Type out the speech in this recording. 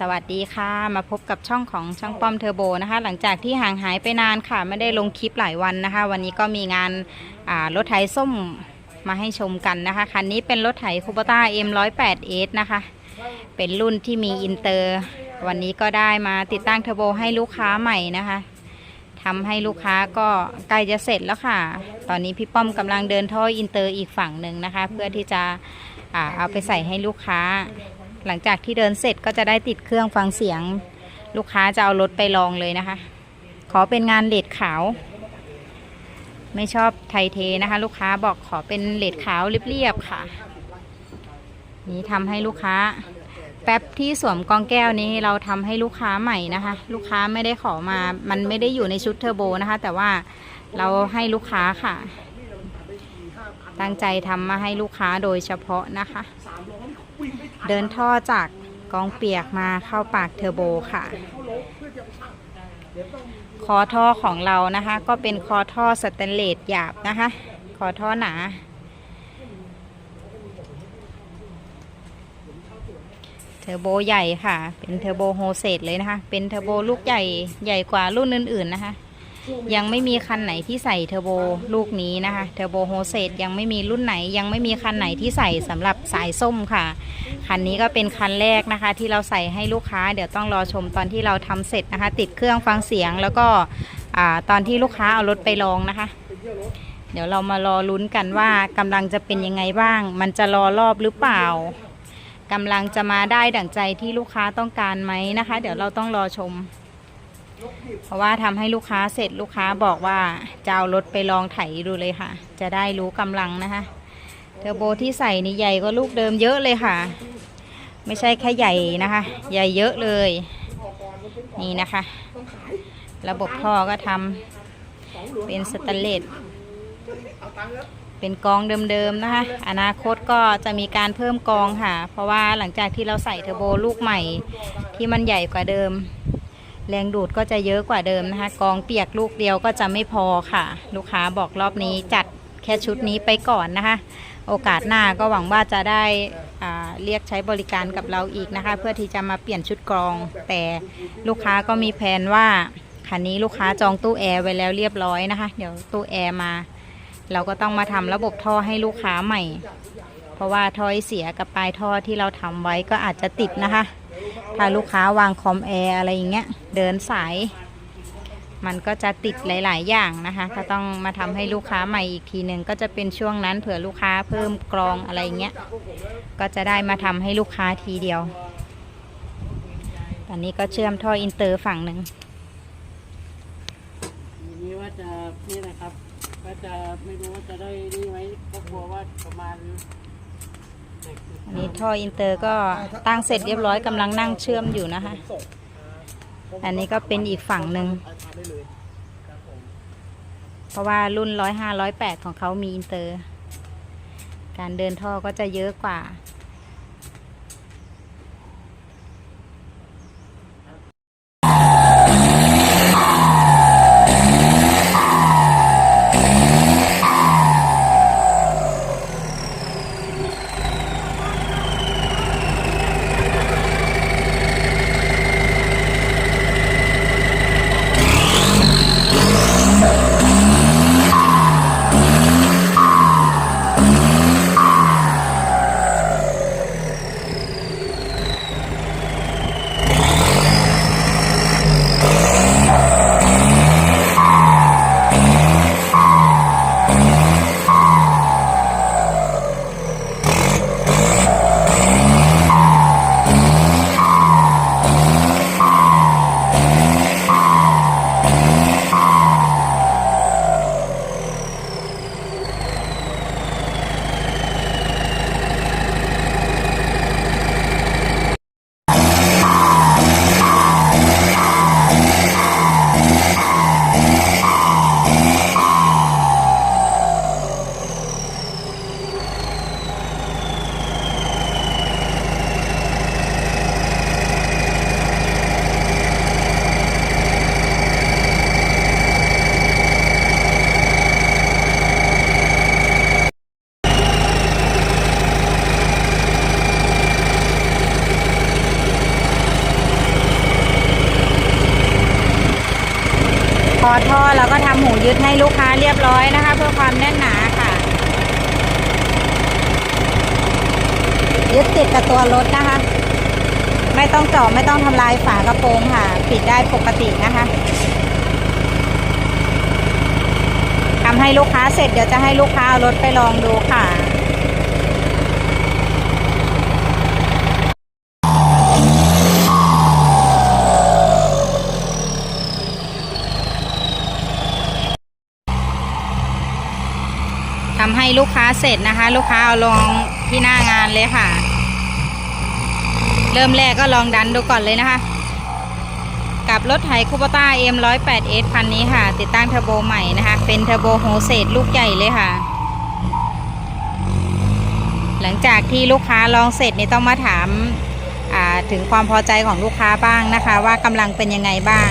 สวัสดีค่ะ มาพบกับช่องของช่องป้อมเทอร์โบนะคะ หลังจากที่ห่างหายไปนานค่ะ ไม่ได้ลงคลิปหลายวันนะคะ วันนี้ก็มีงานรถไถส้มมาให้ชมกันนะคะ คันนี้เป็นรถไถคูปต้า M108S นะคะ เป็นรุ่นที่มีอินเตอร์ วันนี้ก็ได้มาติดตั้งเทอร์โบให้ลูกค้าใหม่นะคะทำให้ลูกค้าก็ใกล้จะเสร็จแล้วค่ะ ตอนนี้พี่ป้อมกำลังเดินท่ออินเตอร์อีกฝั่งหนึ่งนะคะ เพื่อที่จะอเอาไปใส่ให้ลูกค้า หลังจากที่เดินเสร็จก็จะได้ติดเครื่องฟังเสียง ลูกค้าจะเอารถไปลองเลยนะคะ ขอเป็นงานเลดขาว ไม่ชอบไทยเทนะคะ ลูกค้าบอกขอเป็นเลดขาวเรียบๆค่ะ นี่ทำให้ลูกค้า แป๊บที่สวมกองแก้วนี้เราทำให้ลูกค้าใหม่นะคะ ลูกค้าไม่ได้ขอมา มันไม่ได้อยู่ในชุดเทอร์โบนะคะ แต่ว่าเราให้ลูกค้าค่ะ ตั้งใจทำมาให้ลูกค้าโดยเฉพาะนะคะ เดินท่อจากกองเปียกมาเข้าปากเทอร์โบค่ะ คอท่อของเรานะคะ ก็เป็นคอท่อสแตนเลสหยาบนะคะ คอท่อหนา เทอร์โบใหญ่ค่ะ เป็นเทอร์โบโฮเซตเลยนะคะ เป็นเทอร์โบลูกใหญ่ใหญ่กว่ารุ่นอื่นๆนะคะ ยังไม่มีคันไหนที่ใส่เทอร์โบลูกนี้นะคะเทอร์โบโฮเซตยังไม่มีรุ่นไหน ยังไม่มีคันไหนที่ใส่สำหรับสายส้มค่ะคันนี้ก็เป็นคันแรกนะคะ ที่เราใส่ให้ลูกค้า เดี๋ยวต้องรอชมตอนที่เราทำเสร็จนะคะ ติดเครื่องฟังเสียงแล้วก็ตอนที่ลูกค้าเอารถไปลองนะคะ เดี๋ยวเรามารอลุ้นกันว่ากำลังจะเป็นยังไงบ้าง มันจะรอรอบหรือเปล่ากำลังจะมาได้ดั่งใจที่ลูกค้าต้องการไหมนะคะ เดี๋ยวเราต้องรอชม เพราะว่าทำให้ลูกค้าเสร็จลูกค้าบอกว่าจะเอารถไปลองไถดูเลยค่ะ จะได้รู้กำลังนะคะ เทอร์โบที่ใส่นี่ใหญ่กว่าลูกเดิมเยอะเลยค่ะ ไม่ใช่แค่ใหญ่นะคะ ใหญ่เยอะเลย นี่นะคะ ระบบท่อก็ทำเป็นสแตนเลสเป็นกองเดิมๆนะคะ อนาคตก็จะมีการเพิ่มกองค่ะ เพราะว่าหลังจากที่เราใส่เทอร์โบลูกใหม่ที่มันใหญ่กว่าเดิม แรงดูดก็จะเยอะกว่าเดิมนะคะ กองเปียกลูกเดียวก็จะไม่พอค่ะ ลูกค้าบอกรอบนี้จัดแค่ชุดนี้ไปก่อนนะคะ โอกาสหน้าก็หวังว่าจะได้เรียกใช้บริการกับเราอีกนะคะ เพื่อที่จะมาเปลี่ยนชุดกรอง แต่ลูกค้าก็มีแผนว่าคันนี้ลูกค้าจองตู้แอร์ไว้แล้วเรียบร้อยนะคะ เดี๋ยวตู้แอร์มา เราก็ต้องมาทำระบบท่อให้ลูกค้าใหม่ เพราะว่าท่อเสียกับปลายท่อที่เราทำไว้ก็อาจจะติดนะคะ ถ้าลูกค้าวางคอมแอร์อะไรอย่างเงี้ย เดินสาย มันก็จะติดหลาย ๆ อย่างนะคะ ก็ต้องมาทำให้ลูกค้าใหม่อีกทีหนึ่งก็จะเป็นช่วงนั้นเผื่อลูกค้าเพิ่มกรองอะไรอย่างเงี้ย ก็จะได้มาทำให้ลูกค้าทีเดียว ตอนนี้ก็เชื่อมท่ออินเตอร์ฝั่งหนึ่งนี้ว่าจะนี่นะครับว่าจะไม่รู้ว่าจะได้นี่ไหมก็กลัวว่าประมาณ อันนี้ท่ออินเตอร์ก็ตั้งเสร็จเรียบร้อยกำลังนั่งเชื่อมอยู่นะคะ อันนี้ก็เป็นอีกฝั่งหนึ่ง เพราะว่ารุ่นร้อยห้าร้อยแปดของเขามีอินเตอร์ การเดินท่อก็จะเยอะกว่า อท่อแล้วก็ทำหูยึดให้ลูกค้าเรียบร้อยนะคะ เพื่อความแน่นหนาค่ะ ยึดติดกับตัวรถนะคะ ไม่ต้องเจาะไม่ต้องทำลายฝากระโปรงค่ะ ปิดได้ปกตินะคะทำให้ลูกค้าเสร็จเดี๋ยวจะให้ลูกค้าเอารถไปลองดูค่ะ ทำให้ลูกค้าเสร็จนะคะ ลูกค้าเอาลองที่หน้างานเลยค่ะ เริ่มแรกก็ลองดันดูก่อนเลยนะคะ กับรถไถคูปต้า M108S คันนี้ค่ะ ติดตั้งเทอร์โบใหม่นะคะ เป็นเทอร์โบโฮเซตลูกใหญ่เลยค่ะ หลังจากที่ลูกค้าลองเสร็จนี่ต้องมาถามถึงความพอใจของลูกค้าบ้างนะคะ ว่ากำลังเป็นยังไงบ้าง